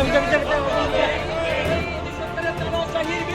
সরকারের তামাশাহির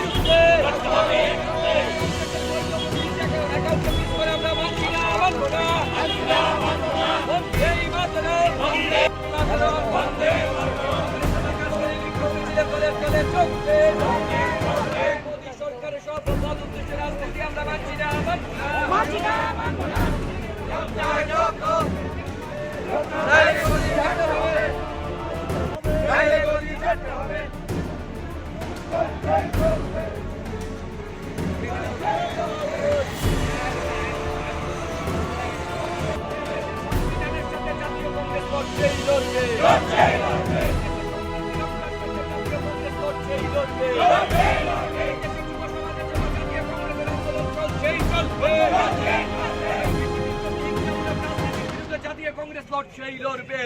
জাতীয় কংগ্রেস লড়বে লড়ছেই লড়বে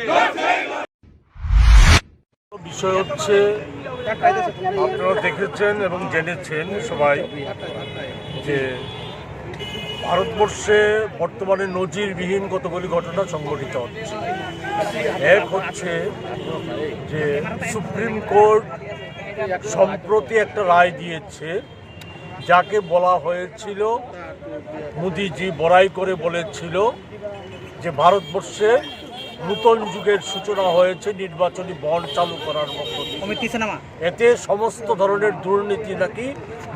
বিষয় হচ্ছে, আপনারা দেখেছেন এবং জেনেছেন সবাই যে ভারতবর্ষে বর্তমানে নজিরবিহীন কতগুলি ঘটনা সংঘটিত হচ্ছে। এক হচ্ছে যে সুপ্রিম কোর্ট সম্প্রতি একটা রায় দিয়েছে, যাকে বলা হয়েছিল, মোদিজি বড়াই করে বলেছিল যে ভারতবর্ষে নূতন যুগের সূচনা হয়েছে নির্বাচনী বন্ড চালু করার মধ্য এতে সমস্ত ধরনের দুর্নীতি নাকি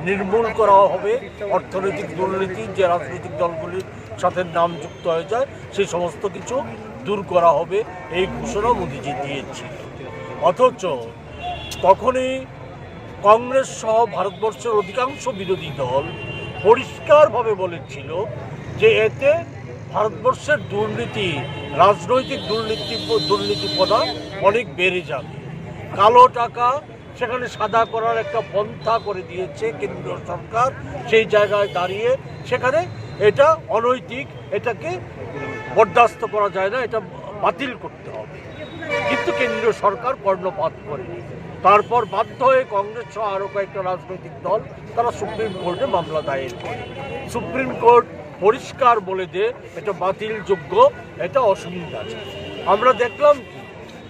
নির্মূল করা হবে। অর্থনৈতিক দুর্নীতি যে রাজনৈতিক দলগুলির সাথে নাম যুক্ত হয়ে যায় সেই সমস্ত কিছু দূর করা হবে এই ঘোষণা মোদিজি দিয়েছে অথচ তখনই কংগ্রেস সহ ভারতবর্ষের অধিকাংশ বিরোধী দল পরিষ্কারভাবে বলেছিল যে এতে ভারতবর্ষের দুর্নীতি, রাজনৈতিক দুর্নীতি দুর্নীতি প্রধান অনেক বেড়ে যাবে। কালো টাকা সেখানে সাদা করার একটা পন্থা করে দিয়েছে কেন্দ্রীয় সরকার, সেই জায়গায় দাঁড়িয়ে সেখানে এটা অনৈতিক, এটাকে বরদাস্ত করা যায় না, এটা বাতিল করতে হবে। কিন্তু কেন্দ্রীয় সরকার কর্ণপাত করেনি তারপর বাধ্য হয়ে কংগ্রেস সহ আরও কয়েকটা রাজনৈতিক দল, তারা সুপ্রিম কোর্টে মামলা দায়ের করে। সুপ্রিম কোর্ট পরিষ্কার বলে দে এটা বাতিলযোগ্য, এটা অসুবিধা আছে আমরা দেখলাম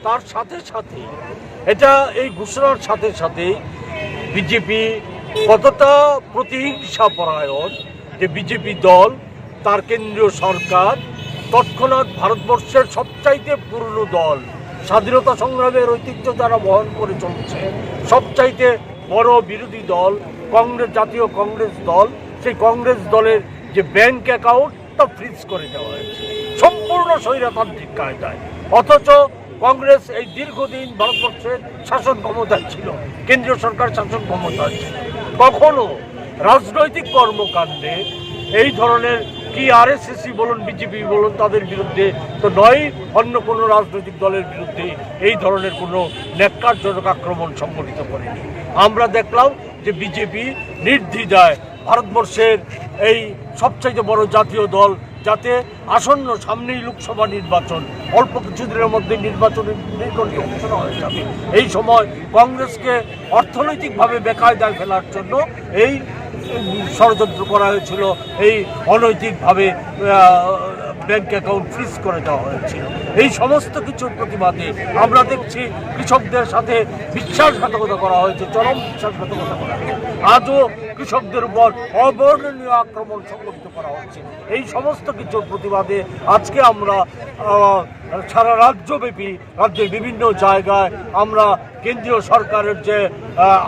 তার সাথে সাথে, এটা এই ঘোষণার সাথে সাথে বিজেপি কতটা প্রতিহিংসা পরায়ণ যে বিজেপি দল, তার কেন্দ্রীয় সরকার, তৎক্ষণাৎ ভারতবর্ষের সবচাইতে পুরনো দল, স্বাধীনতা সংগ্রামের ঐতিহ্য যারা বহন করে চলছে, সবচাইতে বড় বিরোধী দল, কংগ্রেস, জাতীয় কংগ্রেস দল, সেই কংগ্রেস দলের যে ব্যাংক অ্যাকাউন্ট তা ফ্রিজ করে দেওয়া হয়েছে। সম্পূর্ণ স্বৈরতান্ত্রিক কায়দায়। অথচ কংগ্রেস এই দীর্ঘদিন ভারতবর্ষের শাসন ক্ষমতায় ছিল, কেন্দ্রীয় সরকার শাসন ক্ষমতায় ছিল। কখনো রাজনৈতিক কর্মকাণ্ডে এই ধরনের কি আরএসএসি বলুন বিজেপি বলুন, তাদের বিরুদ্ধে তো নয়, অন্য কোনো রাজনৈতিক দলের বিরুদ্ধে এই ধরনের কোনো ন্যাক্কারজনক আক্রমণ সংগঠিত করেনি। আমরা দেখলাম যে বিজেপি নির্দ্বিধায় ভারতবর্ষের এই সবচাইতে বড় জাতীয় দল যাতে আসন্ন সামনেই লোকসভা নির্বাচন, অল্প কিছুদিনের মধ্যে নির্বাচন ঘোষণা হয়ে যাবে। এই সময় কংগ্রেসকে অর্থনৈতিকভাবে বেকায়দায় ফেলার জন্য এই ষড়যন্ত্র করা হয়েছিল, এই অনৈতিকভাবে ব্যাংক অ্যাকাউন্ট ফ্রিজ করে দেওয়া হয়েছিল। এই সমস্ত কিছুর প্রতিবাদে আমরা দেখছি কৃষকদের সাথে বিশ্বাসঘাতকতা করা হয়েছে, চরম বিশ্বাসঘাতকতা করা হয়েছে। আজও কৃষকদের উপর অবর্ণনীয় আক্রমণ সংগঠিত করা হচ্ছে। এই সমস্ত কিছুর প্রতিবাদে আজকে আমরা সারা রাজ্যব্যাপী, রাজ্যের বিভিন্ন জায়গায় আমরা কেন্দ্রীয় সরকারের যে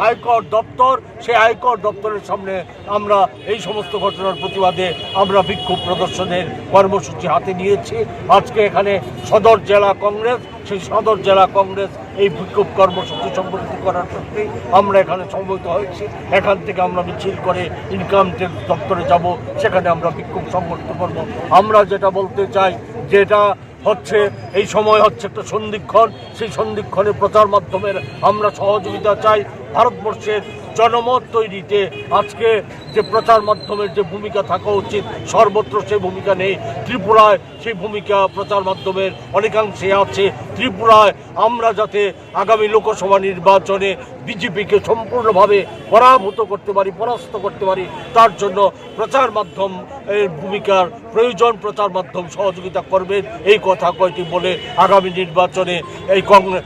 আয়কর দপ্তর, সেই আয়কর দপ্তরের সামনে আমরা এই সমস্ত ঘটনার প্রতিবাদে আমরা বিক্ষোভ প্রদর্শনের কর্মসূচি হাতে নিয়েছি। আজকে এখানে সদর জেলা কংগ্রেস, সেই সদর জেলা কংগ্রেস এই বিক্ষোভ কর্মসূচি সংগঠিত করার ক্ষেত্রে আমরা এখানে সমবেত হয়েছি। এখান থেকে আমরা মিছিল করে ইনকাম ট্যাক্স দপ্তরে যাব, সেখানে আমরা বিক্ষোভ সংগঠিত করব। আমরা যেটা বলতে চাই, যেটা হচ্ছে, এই সময় হচ্ছে একটা সন্ধিক্ষণ। সেই সন্ধিক্ষণে প্রচার মাধ্যমের আমরা সহযোগিতা চাই। ভারতবর্ষের জনমত তৈরিতে আজকে যে প্রচার মাধ্যমের যে ভূমিকা থাকা উচিত, সর্বত্র সেই ভূমিকা নেই। ত্রিপুরায় সেই ভূমিকা প্রচার মাধ্যমের অনেকাংশে আছে। ত্রিপুরায় আমরা যাতে আগামী লোকসভা নির্বাচনে বিজেপিকে সম্পূর্ণভাবে পরাভূত করতে পারি, পরাস্ত করতে পারি, তার জন্য প্রচার মাধ্যম এর ভূমিকার প্রয়োজন, প্রচার মাধ্যম সহযোগিতা করবেন এই কথা কয়টি বলে আগামী নির্বাচনে এই কংগ্রেস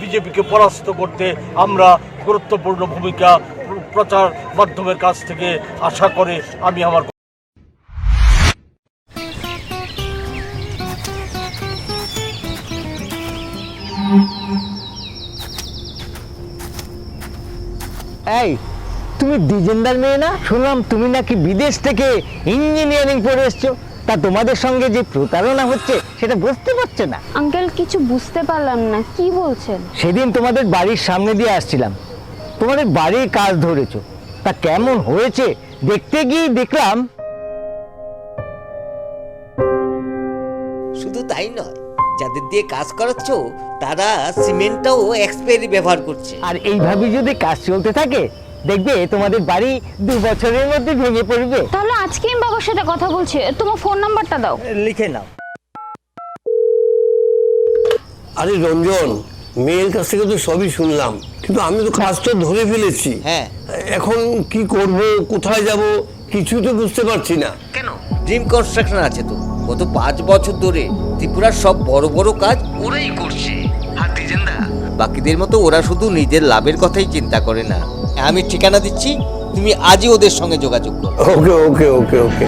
বিজেপিকে পরাস্ত করতে আমরা গুরুত্বপূর্ণ ভূমিকা প্রচার মাধ্যমের কাছ থেকে আশা করে আমি আমার এই, তুমি ডিজেন্দার মেয়ে না? শুনলাম তুমি নাকি বিদেশ থেকে ইঞ্জিনিয়ারিং পড়ে এসছো। তা তোমাদের সঙ্গে যে প্রতারণা হচ্ছে সেটা বুঝতে পারছে না। আঙ্কেল কিছু বুঝতে পারলাম না। কি বলছেন? সেদিন তোমাদের বাড়ির সামনে দিয়ে আসছিলাম। তোমাদের বাড়ির কাজ ধরেছো। তা কেমন হয়েছে? দেখতে গিয়ে দেখলাম। শুধু তাই নয় যাদের দিয়ে কাজ করাচ্ছ তারা সিমেন্টটাও এক্সপায়ারি ব্যবহার করছে। আর এইভাবে যদি কাজ চলতে থাকে দেখবে তোমাদের বাড়ি দু বছরের মধ্যে ভেঙে পড়বে। তাহলে আজকে আমি বাবার সাথে কথা বলছি তোমার ফোন নাম্বারটা দাও। লিখে নাও। আরে রঞ্জন মেয়ের কাছ থেকে তো সবই শুনলাম কিন্তু আমি তো কাজ তো ধরে ফেলেছি। হ্যাঁ। এখন কি করব কোথায় যাব কিছু তো বুঝতে পারছি না। কেন? ড্রিম কনস্ট্রাকশন আছে তো। গত পাঁচ বছর ধরে ত্রিপুরার সব বড় বড় কাজ ওরাই করছে। আর বাকিদের মতো ওরা শুধু নিজের লাভের কথাই চিন্তা করে না। আমি ঠিকানা দিচ্ছি তুমি আজই ওদের সঙ্গে যোগাযোগ করো। ওকে ওকে ওকে ওকে।